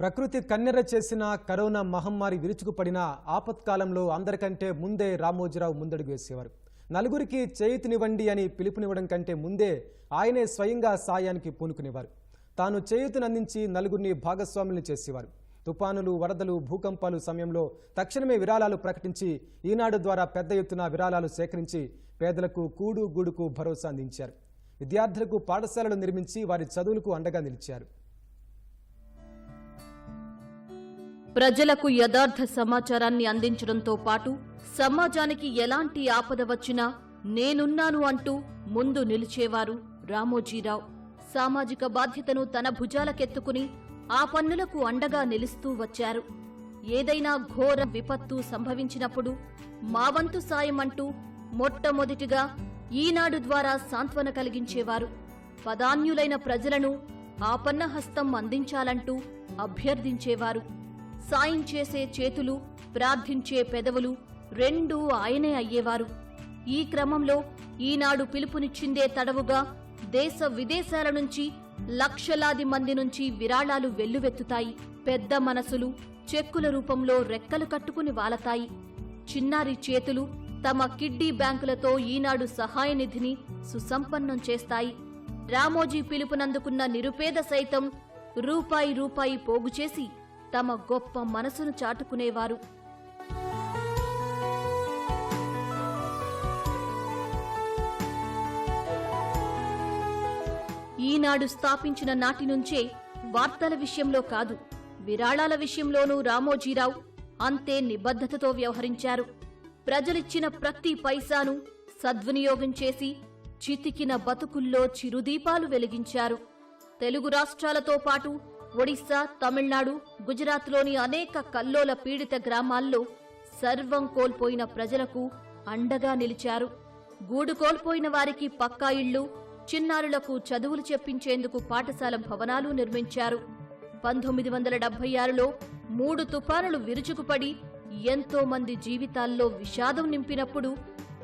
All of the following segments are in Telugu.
ప్రకృతి కన్నెర చేసిన కరోనా మహమ్మారి విరుచుకుపడిన ఆపత్కాలంలో అందరికంటే ముందే రామోజీరావు ముందడుగు వేసేవారు. నలుగురికి చేయుతునివ్వండి అని పిలుపునివ్వడం కంటే ముందే ఆయనే స్వయంగా సాయానికి పూనుకునేవారు. తాను చేయుతునందించి నలుగురిని భాగస్వాములను చేసేవారు. తుపానులు వరదలు భూకంపాలు సమయంలో తక్షణమే విరాళాలు ప్రకటించి ఈనాడు ద్వారా పెద్ద ఎత్తున విరాళాలు సేకరించి పేదలకు కూడు గూడుకు భరోసా అందించారు. విద్యార్థులకు పాఠశాలలు నిర్మించి వారి చదువులకు అండగా నిలిచారు. ప్రజలకు యథార్థ సమాచారాన్ని అందించడంతో పాటు సమాజానికి ఎలాంటి ఆపద వచ్చినా నేనున్నాను అంటూ ముందు నిలిచేవారు రామోజీరావు. సామాజిక బాధ్యతను తన భుజాలకెత్తుకుని ఆ పన్నులకు అండగా నిలుస్తూ వచ్చారు. ఏదైనా ఘోర విపత్తు సంభవించినప్పుడు మావంతు సాయం అంటూ మొట్టమొదటిగా ఈనాడు ద్వారా సాంత్వన కలిగించేవారు. పదాన్యులైన ప్రజలను ఆపన్నహస్తం అందించాలంటూ అభ్యర్థించేవారు. సాయం చేసే చేతులు ప్రార్థించే పెదవులు రెండూ ఆయనే అయ్యేవారు. ఈ క్రమంలో ఈనాడు పిలుపునిచ్చిందే తడవుగా దేశ విదేశాల నుంచి లక్షలాది మంది నుంచి విరాళాలు వెల్లువెత్తుతాయి. పెద్ద మనసులు చెక్కుల రూపంలో రెక్కలు కట్టుకుని వాలతాయి. చిన్నారి చేతులు తమ కిడ్డీ బ్యాంకులతో ఈనాడు సహాయ నిధిని సుసంపన్నం చేస్తాయి. రామోజీ పిలుపునందుకున్న నిరుపేద సైతం రూపాయి రూపాయి పోగుచేసి తమ గొప్ప మనసును చాటుకునేవారు. ఈనాడు స్థాపించిన నాటి నుంచే వార్తల విషయంలో కాదు విరాళాల విషయంలోనూ రామోజీరావు అంతే నిబద్ధతతో వ్యవహరించారు. ప్రజలిచ్చిన ప్రతి పైసాను సద్వినియోగం చేసి చితికిన బతుకుల్లో చిరుదీపాలు వెలిగించారు. తెలుగు రాష్ట్రాలతో పాటు ఒడిశా తమిళనాడు గుజరాత్లోని అనేక కల్లోల పీడిత గ్రామాల్లో సర్వం కోల్పోయిన ప్రజలకు అండగా నిలిచారు. గూడు కోల్పోయిన వారికి పక్కా ఇళ్ళు చిన్నారులకు చదువులు చెప్పించేందుకు పాఠశాల భవనాలు నిర్మించారు. పంతొమ్మిది వందల డెబ్బై ఆరులో మూడు తుఫానులు విరుచుకుపడి ఎంతో మంది జీవితాల్లో విషాదం నింపినప్పుడు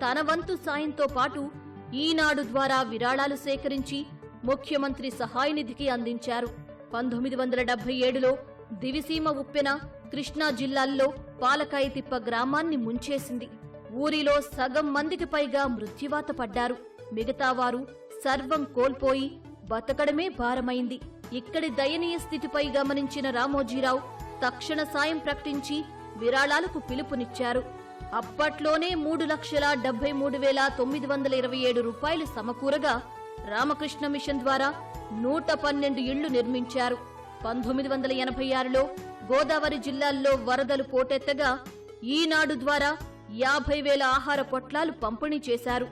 తన వంతు సాయంతో పాటు ఈనాడు ద్వారా విరాళాలు సేకరించి ముఖ్యమంత్రి సహాయనిధికి అందించారు. పంతొమ్మిది వందల డెబ్బై ఏడులో దివిసీమ ఉప్పెన కృష్ణా జిల్లాల్లో పాలకాయతిప్ప గ్రామాన్ని ముంచేసింది. ఊరిలో సగం మందికి పైగా మృత్యువాత పడ్డారు. మిగతావారు సర్వం కోల్పోయి బతకడమే భారమైంది. ఇక్కడి దయనీయ స్థితిపై గమనించిన రామోజీరావు తక్షణ సాయం ప్రకటించి విరాళాలకు పిలుపునిచ్చారు. అప్పట్లోనే మూడు లక్షల డెబ్బై మూడు వేల తొమ్మిది వందల ఇరవై ఏడు రూపాయలు సమకూరగా రామకృష్ణ మిషన్ ద్వారా నూట పన్నెండు ఇళ్ళు నిర్మించారు. పంతొమ్మిది వందల ఎనభై ఆరులో గోదావరి జిల్లాల్లో వరదలు పోటెత్తగా ఈనాడు ద్వారా యాభై వేల ఆహార పొట్లాలు పంపిణీ చేశారు.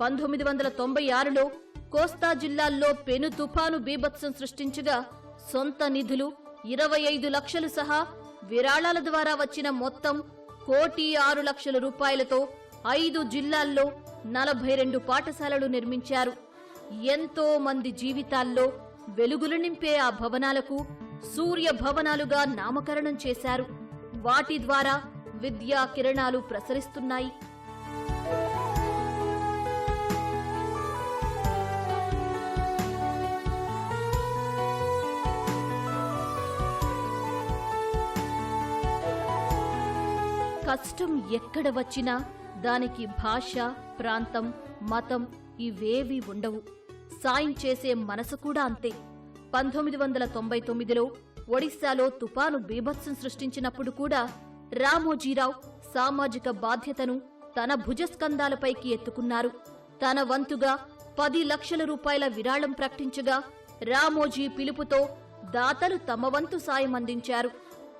పంతొమ్మిది వందల తొంభై ఆరులో కోస్తా జిల్లాల్లో పెను తుఫాను బీభత్సం సృష్టించగా సొంత నిధులు ఇరవై ఐదు లక్షలు సహా విరాళాల ద్వారా వచ్చిన మొత్తం కోటి ఆరు లక్షల రూపాయలతో ఐదు జిల్లాల్లో నలభై రెండు పాఠశాలలు నిర్మించారు. ఎంతో మంది జీవితాల్లో వెలుగులు నింపే ఆ భవనాలకు సూర్య భవనాలుగా నామకరణం చేశారు. వాటి ద్వారా విద్యా కిరణాలు ప్రసరిస్తున్నాయి. కష్టం ఎక్కడ వచ్చినా దానికి భాష ప్రాంతం మతం ఇవేవీ ఉండవు. సాయం చేసే మనసు కూడా అంతే. పంతొమ్మిది వందల తొంభై తొమ్మిదిలో ఒడిశాలో తుపాను బీభత్సం సృష్టించినప్పుడు కూడా రామోజీరావు సామాజిక బాధ్యతను తన భుజస్కందాలపైకి ఎత్తుకున్నారు. తన వంతుగా పది లక్షల రూపాయల విరాళం ప్రకటించగా రామోజీ పిలుపుతో దాతలు తమ వంతు సాయం అందించారు.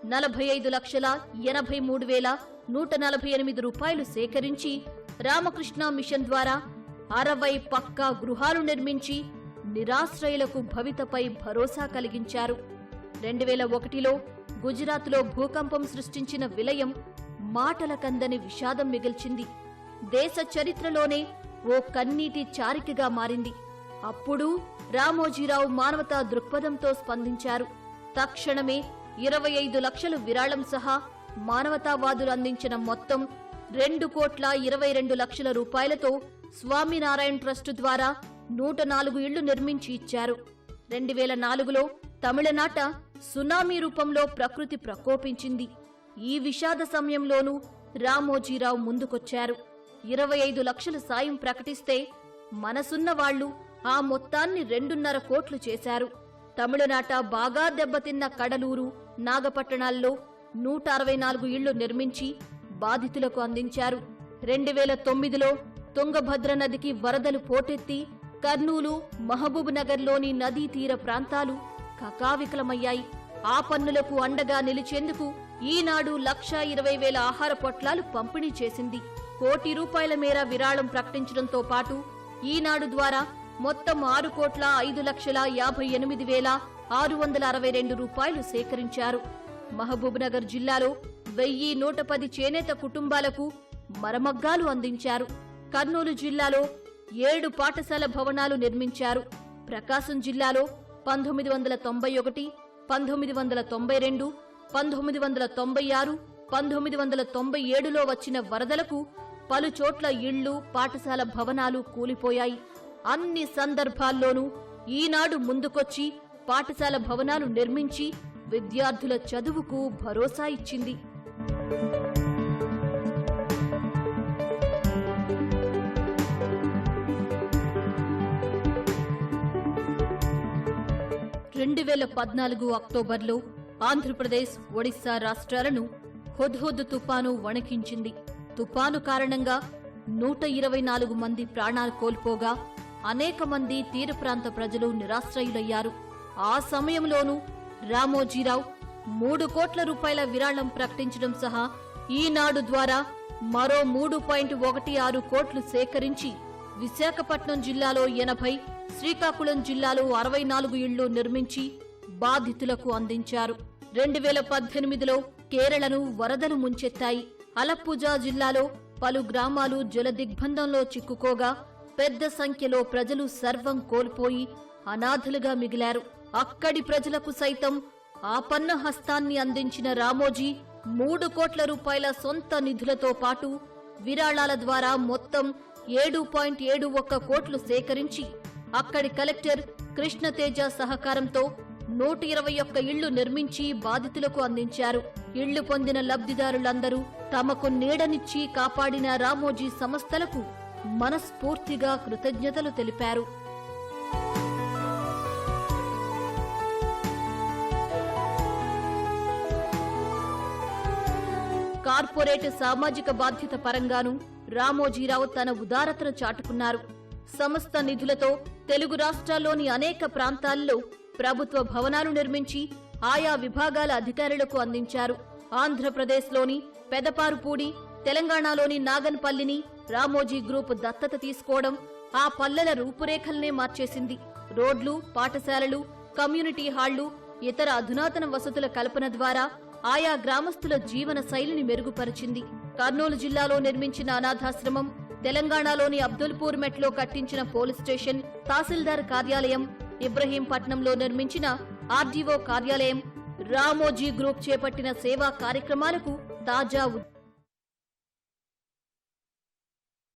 నలభై ఐదు లక్షల ఎనభై మూడు వేల నూట నలభై ఎనిమిది రూపాయలు సేకరించి రామకృష్ణ మిషన్ ద్వారా అరవై పక్కా గృహాలు నిర్మించి నిరాశ్రయులకు భవితపై భరోసా కలిగించారు. రెండు వేల ఒకటిలో గుజరాత్లో భూకంపం సృష్టించిన విలయం మాటల కందని విషాదం మిగిల్చింది. దేశ చరిత్రలోనే ఓ కన్నీటి చారికగా మారింది. అప్పుడు రామోజీరావు మానవతా దృక్పథంతో స్పందించారు. తక్షణమే ఇరవై ఐదు లక్షలు విరాళం సహా మానవతావాదులు అందించిన మొత్తం రెండు కోట్ల ఇరవై రెండు లక్షల రూపాయలతో స్వామినారాయణ ట్రస్టు ద్వారా నూట నాలుగు ఇళ్ళు నిర్మించి ఇచ్చారు. రెండు వేల నాలుగులో తమిళనాట సునామీ రూపంలో ప్రకృతి ప్రకోపించింది. ఈ విషాద సమయంలోనూ రామోజీరావు ముందుకొచ్చారు. ఇరవై ఐదు లక్షల సాయం ప్రకటిస్తే మనసున్న వాళ్ళు ఆ మొత్తాన్ని రెండున్నర కోట్లు చేశారు. తమిళనాట బాగా దెబ్బతిన్న కడలూరు నాగపట్టణాల్లో నూట అరవై నాలుగు ఇళ్ళు నిర్మించి బాధితులకు అందించారు. రెండు వేల తొమ్మిదిలో తుంగభద్ర నదికి వరదలు పోటెత్తి కర్నూలు మహబూబ్ నగర్లోని నదీ తీర ప్రాంతాలు కకావికలమయ్యాయి. ఆ పన్నులకు అండగా నిలిచేందుకు ఈనాడు లక్షా ఇరవై వేల ఆహార పొట్లాలు పంపిణీ చేసింది. కోటి రూపాయల మేర విరాళం ప్రకటించడంతో పాటు ఈనాడు ద్వారా మొత్తం ఆరు కోట్ల ఐదు లక్షల యాభై ఎనిమిది వేల ఆరు వందల అరవై రెండు రూపాయలు సేకరించారు. మహబూబ్నగర్ జిల్లాలో వెయ్యి నూట పది చేనేత కుటుంబాలకు మరమగ్గాలు అందించారు. కర్నూలు జిల్లాలో ఏడు పాఠశాల భవనాలు నిర్మించారు. ప్రకాశం జిల్లాలో పంతొమ్మిది వందల తొంభై ఒకటి పంతొమ్మిది వందల తొంభై రెండు పంతొమ్మిది వందల తొంభై ఆరు పంతొమ్మిది వందల తొంభై ఏడులో వచ్చిన వరదలకు పలుచోట్ల ఇళ్ళు పాఠశాల భవనాలు కూలిపోయాయి. అన్ని సందర్భాల్లోనూ ఈనాడు ముందుకొచ్చి పాఠశాల భవనాలు నిర్మించి విద్యార్థుల చదువుకు భరోసా ఇచ్చింది. రెండు వేల పద్నాలుగు అక్టోబర్లో ఆంధ్రప్రదేశ్ ఒడిశా రాష్ట్రాలను హుద్హుద్ తుపాను వణికించింది. తుపాను కారణంగా నూట ఇరవై నాలుగు మంది ప్రాణాలు కోల్పోగా అనేక మంది తీర ప్రాంత ప్రజలు నిరాశ్రయులయ్యారు. ఆ సమయంలోనూ రామోజీరావు మూడు కోట్ల రూపాయల విరాళం ప్రకటించడం సహా ఈనాడు ద్వారా మరో మూడు పాయింట్ ఒకటి ఆరు కోట్లు సేకరించి విశాఖపట్నం జిల్లాలో ఎనభై శ్రీకాకుళం జిల్లాలో అరవై నాలుగు ఇళ్ళు నిర్మించి బాధితులకు అందించారు. రెండు వేల పద్దెనిమిదిలో కేరళను వరదలు ముంచెత్తాయి. అలప్పుజా జిల్లాలో పలు గ్రామాలు జలదిగ్బంధంలో చిక్కుకోగా పెద్ద సంఖ్యలో ప్రజలు సర్వం కోల్పోయి అనాథలుగా మిగిలారు. అక్కడి ప్రజలకు సైతం ఆపన్న హస్తాన్ని అందించిన రామోజీ మూడు కోట్ల రూపాయల సొంత నిధులతో పాటు విరాళాల ద్వారా మొత్తం ఏడు పాయింట్ ఏడు ఒక్క కోట్లు సేకరించి అక్కడి కలెక్టర్ కృష్ణతేజ సహకారంతో నూట ఇరవై ఒక్క ఇళ్ళు నిర్మించి బాధితులకు అందించారు. ఇళ్ళు పొందిన లబ్ధిదారులందరూ తమకు నీడనిచ్చి కాపాడిన రామోజీ సంస్థలకు మనస్ఫూర్తిగా కృతజ్ఞతలు తెలిపారు. కార్పొరేట్ సామాజిక బాధ్యత పరంగానూ రామోజీరావు తన ఉదారతను చాటుకున్నారు. సమస్త నిధులతో తెలుగు రాష్ట్రాల్లోని అనేక ప్రాంతాల్లో ప్రభుత్వ భవనాలు నిర్మించి ఆయా విభాగాల అధికారులకు అందించారు. ఆంధ్రప్రదేశ్లోని పెదపారుపూడి తెలంగాణలోని నాగన్పల్లిని రామోజీ గ్రూప్ దత్తత తీసుకోవడం ఆ పల్లెల రూపురేఖల్నే మార్చేసింది. రోడ్లు పాఠశాలలు కమ్యూనిటీ హాళ్ళు ఇతర అధునాతన వసతుల కల్పన ద్వారా ఆయా గ్రామస్తుల జీవన శైలిని మెరుగుపరిచింది. కర్నూలు జిల్లాలో నిర్మించిన అనాథాశ్రమం తెలంగాణలోని అబ్దుల్పూర్ మెట్లో కట్టించిన పోలీస్ స్టేషన్ తహసీల్దార్ కార్యాలయం ఇబ్రహీంపట్నంలో నిర్మించిన ఆర్డీఓ కార్యాలయం రామోజీ గ్రూప్ చేపట్టిన సేవా కార్యక్రమాలకు తాజా